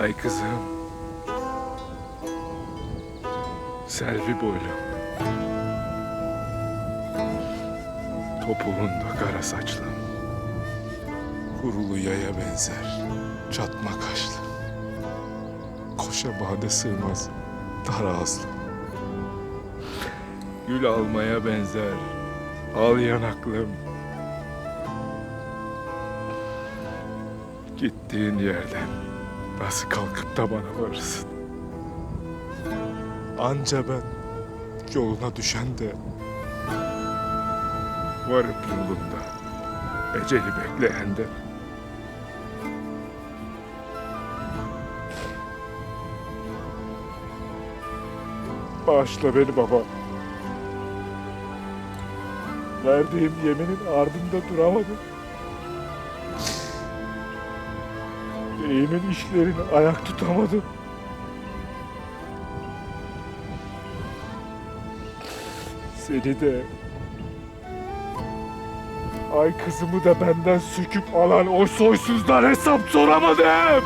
Ay kızım. Selvi boylu. Topuğunda kara saçlı. Kurulu yaya benzer. Çatma kaşlı. Koşa bade sığmaz. Dar ağızlı. Gül almaya benzer. Al yanaklım. Gittiğin yerden nasıl kalkıp da bana varırsın? Anca ben yoluna düşen de varıp yolunda eceli bekleyen de Bağışla beni baba. Verdiğim yeminin ardında duramadım. Beyimin işlerini ayak tutamadım. Seni de Ay kızımı da benden söküp alan o soysuzdan hesap soramadım.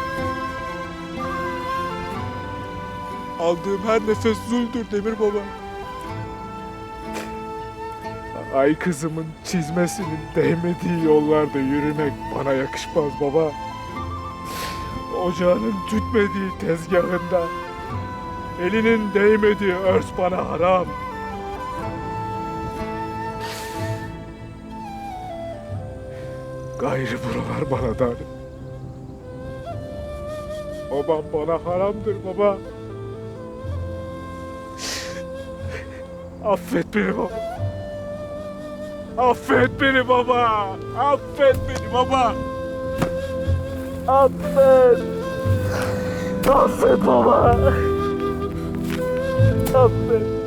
Aldığım her nefes zuldür Demir Baba. Ay kızımın çizmesinin değmediği yollarda yürümek bana yakışmaz baba. Ocağının tütmediği tezgahında elinin değmediği örs bana haram. Gayrı buralar bana dar. Babam bana haramdır baba. Affet beni baba. Affet beni baba. Affet beni baba. Affet. Affet baba. Affet.